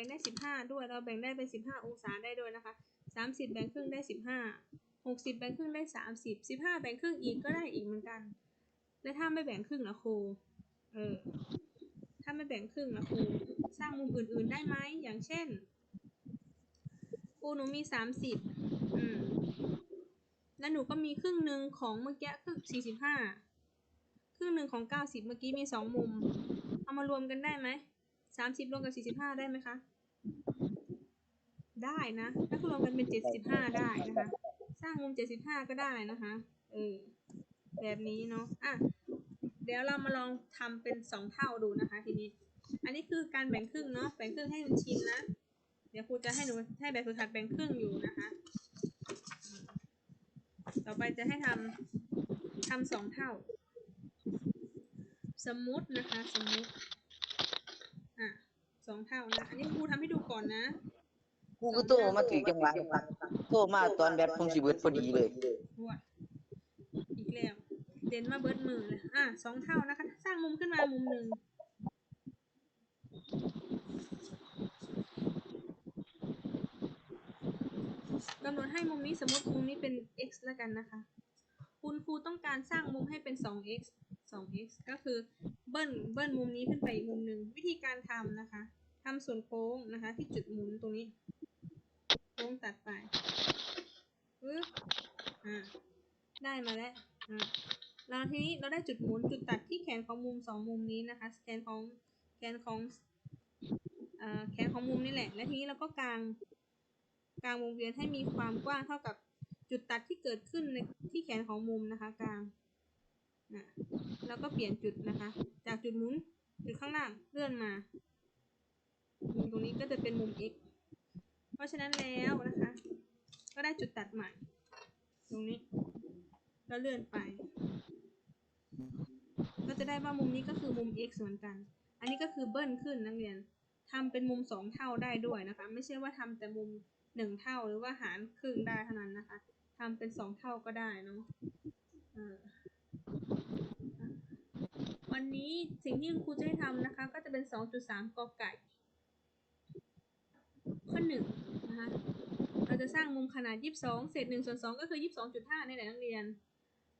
บ่งได้สิบห้าด้วย เราแบ่งได้เป็นสิบห้าองศาได้ด้วยนะคะสามสิบแบ่งครึ่งได้สิบห้าหกสิบแบ่งครึ่งได้สามสิบสิบห้าแบ่งครึ่งอีกก็ได้อีกเหมือนกัน แล้วถ้าไม่แบ่งครึ่งละครูเออถ้าไม่แบ่งครึ่งละครูสร้างมุมอื่นๆได้ไหมอย่างเช่นครูหนูมีสามสิบอืมแล้วหนูก็มีครึ่งหนึ่งของเมื่อกี้ครึ่งสี่สิบห้าครึ่งหนึ่งของเก้าสิบเมื่อกี้มีสองมุม เอามารวมกันได้ไหม สามสิบรวมกับสี่สิบห้าได้ไหมคะ ได้นะ ถ้าคุณรวมกันเป็นเจ็ดสิบห้าได้นะคะ สร้างมุมเจ็ดสิบห้าก็ได้นะคะ เออ แบบนี้เนาะ อะ เดี๋ยวเรามาลองทำเป็นสองเท่าดูนะคะ ทีนี้ อันนี้คือการแบ่งครึ่งเนาะ แบ่งครึ่งให้มันชินนะ เดี๋ยวครูจะให้หนูให้แบบฝึกหัดแบ่งครึ่งอยู่นะคะ ต่อไปจะให้ทำทำสองเท่า สมมุตินะคะ สมมุติ สองเท่านะ อันนี้ครูทำให้ดูก่อนนะกูก็โตมาถึงจังหวะโตมาตอนแบบผมสิเบิดพอดีเลยวดอีกแล้ว เด่นมาเบิดมือเลยอะสองเท่านะคะ สร้างมุมขึ้นมามุมหนึ่งกำหนดให้มุมนี้สมมติมุมนี้เป็น x แล้วกันนะคะ คุณครูต้องการสร้างมุมให้เป็น 2x 2x ก็คือเบิ้ลเบิ้ลมุมนี้ขึ้นไปอีกมุมหนึ่งวิธีการทำนะคะ ทำส่วนโค้งนะคะ ที่จุดหมุนตรงนี้ โค้งตัดไปปึ๊บอ่าได้มาแล้วอ่าแล้วทีนี้เราได้จุดหมุนจุดตัดที่แขนของมุมสองมุมนี้นะคะแขนของแขนของอ่อแขนของมุมนี่แหละ และทีนี้เราก็กางกางวงเวียนให้มีความกว้างเท่ากับจุดตัดที่เกิดขึ้นในที่แขนของมุมนะคะ กลางนะแล้วก็เปลี่ยนจุดนะคะ จากจุดหมุนจุดข้างล่างเลื่อนมา มุมตรงนี้ก็จะเป็นมุม x เพราะฉะนั้นแล้วนะคะ ก็ได้จุดตัดใหม่ ตรงนี้แล้วเลื่อนไป ก็จะได้ว่ามุมนี้ก็คือมุม x เหมือนกัน อันนี้ก็คือเบิ้ลขึ้นนักเรียนทำเป็นมุมสองเท่าได้ด้วยนะคะ ไม่ใช่ว่าทำแต่มุมหนึ่งเท่าหรือว่าหารครึ่งได้เท่านั้นนะคะทำเป็นสองเท่าก็ได้เนาะเอวันนี้สิ่งที่คุณครูจะให้ทำนะคะ ก็จะเป็นสองจุดสามกอไก่ ข้อหนึ่งนะคะเราจะสร้างมุมขนาดยี่สิบสองเศษหนึ่งส่วนสองก็คือยี่สิบสองจุดห้านี่แหละนักเรียน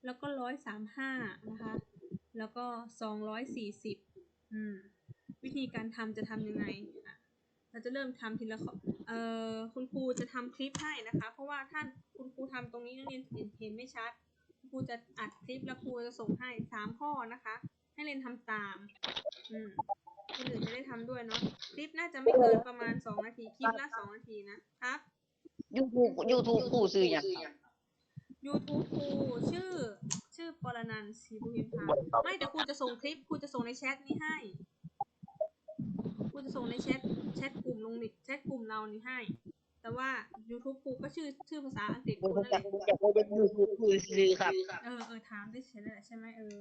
แล้วก็ร้อยสามห้านะคะ แล้วก็สองร้อยสี่สิบอืม วิธีการทำจะทำยังไง เราจะเริ่มทำทีละข้อเอ่อคุณครูจะทำคลิปให้นะคะ เพราะว่าท่านคุณครูทำตรงนี้นักเรียนเห็นเห็นไม่ชัด คุณครูจะอัดคลิปแล้วครูจะส่งให้สามข้อนะคะ ให้เรียนทำตาม อืม คนอื่นจะได้ทำด้วยเนาะคลิปน่าจะไม่เกินประมาณสองนาทีคลิปละสองนาทีนะครับยูทูบยูทูบกูซื้อหยัง YouTube ครูชื่อ ชื่อปรนันท์ศรีบุญพาไม่แต่ครูจะส่งคลิปครูจะส่งในแชทนี้ให้ครูจะส่งในแชทแชทกลุ่มลงนิแชทกลุ่มเรานี่ให้ แต่ว่า YouTube ครูก็ชื่อชื่อภาษาอังกฤษคกูรูนั่นแหจะละกูจะกูจะยูทูบกูซื้อครับเออเออถามได้เฉยๆแหละใช่ไหมเออ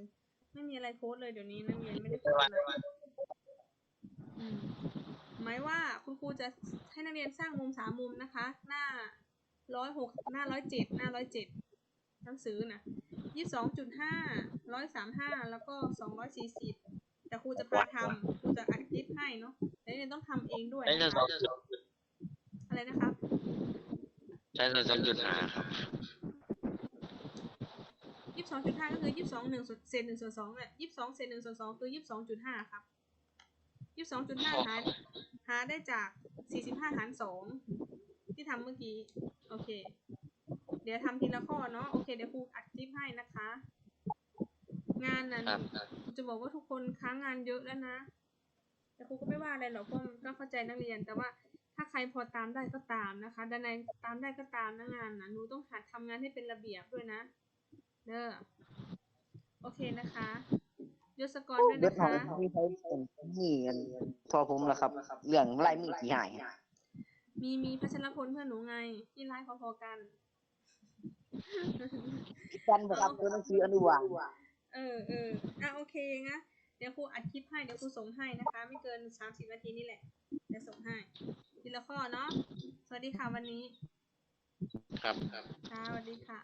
ไม่มีอะไรโพสต์เลยเดี๋ยวนี้นักเรียนไม่ได้โพสต์อะไรอืม หมายว่าคุณครูจะให้นักเรียนสร้างมุมสามมุมนะคะ หน้าร้อยหกหน้าร้อยเจ็ดหน้าร้อยเจ็ดหนังสือนะยี่สิบสองจุดห้าร้อยสามห้าแล้วก็สองร้อยสี่สิบแต่ครูจะพาทำครูจะอัดคลิปให้เนาะแต่นักเรียนต้องทำเองด้วยใช้นะสอคะงจุดอะไรนะครับใช้สองจุดห้าครับยี่สิบสองจุดห้าก็คือยี่สิบสองหนึ่งส่วนเศษหนึ่งส่วนสองเนี่ยยี่สิบสองเศษหนึ่งส่วนสองคือยี่สิบสองจุดห้าครับ ยี่สิบสองจุดห้าหารหาได้จากสี่สิบห้าหารสองที่ทำเมื่อกี้ โอเค เดี๋ยวทำทีละข้อเนาะ โอเค เดี๋ยวครูอัดคลิปให้นะคะ งานนั้นครับจะบอกว่าทุกคนค้างงานเยอะแล้วนะ แต่ครูก็ไม่ว่าอะไรหรอกเพราะมันก็เข้าใจนักเรียน แต่ว่าถ้าใครพอตามได้ก็ตามนะคะด้านในตามได้ก็ตามนะงานนะหนูต้องหัดทำงานให้เป็นระเบียบด้วยนะ เด้อ โอเคนะคะ ยศกรด้วยเบิดนะเฮาคะมีใครเป็นนี่กันพอผมล่ะครับ เรื่องลายมือขี้หายมีมีพัชรพลเพื่อนหนูไง ที่ไลฟ์พอๆกัน กันบ่ครับตัวหนังสืออนุบาลเออเอออะโอเคนะเดี๋ยวครูอัดคลิปให้ เดี๋ยวครูส่งให้นะคะ ไม่เกินสามสิบนาทีนี่แหละเดี๋ยวส่งให้ทีละข้อเนาะ สวัสดีค่ะวันนี้ ครับ ครับ ค่ะสวัสดีค่ะ